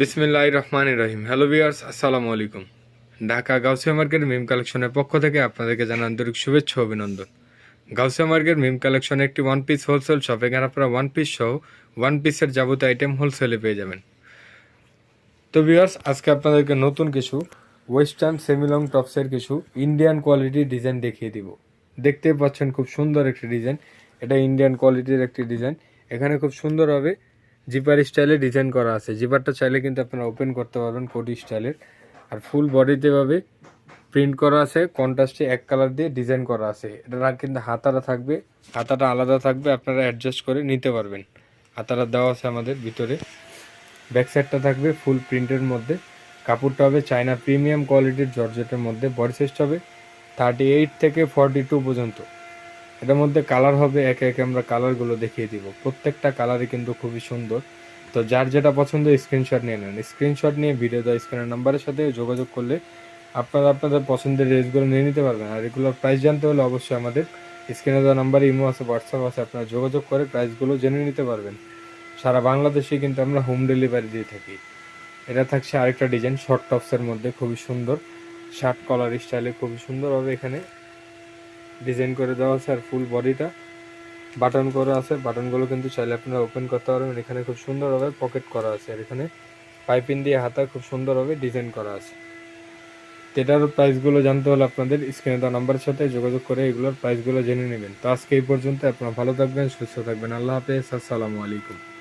বিসমিল্লাহ রহমান রহিম। Hello viewers আসসালামু আলাইকুম। ঢাকা গাউসিয়া মার্কেট মিম কালেকশনের পক্ষ থেকে আপনাদেরকে জানান আন্তরিক শুভেচ্ছা অভিনন্দন। গাউসিয়া মার্কেট মিম কালেকশন একটি ওয়ান পিস হোলসেল শপ এখানে আপনারা ওয়ান পিস সহ ওয়ান পিসের যাবতীয় আইটেম হোলসেলে পেয়ে যাবেন। তো ভিউয়ার্স, আজকে আপনাদেরকে নতুন কিছু ওয়েস্টার্ন সেমিলং টপসের কিছু ইন্ডিয়ান কোয়ালিটির ডিজাইন দেখিয়ে দিব। দেখতে পাচ্ছেন খুব সুন্দর একটি ডিজাইন এটা ইন্ডিয়ান কোয়ালিটির একটি ডিজাইন এখানে খুব সুন্দরভাবে জিপার স্টাইলে ডিজাইন করা আছে। জিপারটা চাইলে কিন্তু আপনারা ওপেন করতে পারবেন কোটি স্টাইলের আর ফুল বডিতে ভাবে প্রিন্ট করা আছে কন্ট্রাস্টে এক কালার দিয়ে ডিজাইন করা আছে। এটা কিন্তু হাতাটা থাকবে, হাতাটা আলাদা থাকবে, আপনারা অ্যাডজাস্ট করে নিতে পারবেন। হাতাটা দেওয়া আছে আমাদের ভিতরে। ব্যাক সাইডটা থাকবে ফুল প্রিন্টের মধ্যে। কাপড়টা হবে চায়না প্রিমিয়াম কোয়ালিটির জর্জেটের মধ্যে। বডি সাইজটা হবে থার্টি এইট থেকে ফর্টি টু পর্যন্ত। এটার মধ্যে কালার হবে, একে একে আমরা কালারগুলো দেখিয়ে দিব। প্রত্যেকটা কালারই কিন্তু খুবই সুন্দর। তো যার যেটা পছন্দ স্ক্রিনশট নিয়ে নেন। স্ক্রিনশট নিয়ে ভিডিও দেওয়া স্ক্রিনের নাম্বারের সাথে যোগাযোগ করলে আপনারা আপনাদের পছন্দের ড্রেসগুলো নিয়ে নিতে পারবেন। আর এগুলোর প্রাইস জানতে হলে অবশ্যই আমাদের স্ক্রিনে দেওয়া নাম্বারে ইমো আছে হোয়াটসঅ্যাপ আছে, আপনারা যোগাযোগ করে প্রাইসগুলো জেনে নিতে পারবেন। সারা বাংলাদেশে কিন্তু আমরা হোম ডেলিভারি দিয়ে থাকি। এটা থাকছে আরেকটা ডিজাইন শর্ট টপসের মধ্যে, খুবই সুন্দর। শার্ট কলার স্টাইলে খুবই সুন্দরভাবে এখানে ডিজাইন করে দেওয়া আছে আর ফুল বডিটা বাটন করা আছে। বাটনগুলো কিন্তু চাইলে আপনারা ওপেন করতে পারবেন। এখানে খুব সুন্দরভাবে পকেট করা আছে। আর এখানে পাইপিং দিয়ে হাতা খুব সুন্দরভাবে ডিজাইন করা আছে। এটার প্রাইসগুলো জানতে হলে আপনাদের স্ক্রিনে দেওয়া নাম্বারের সাথে যোগাযোগ করে এগুলোর প্রাইসগুলো জেনে নেবেন। তো আজকে এই পর্যন্ত আপনারা ভালো থাকবেন, সুস্থ থাকবেন। আল্লাহ হাফেজ। আসসালামু আলাইকুম।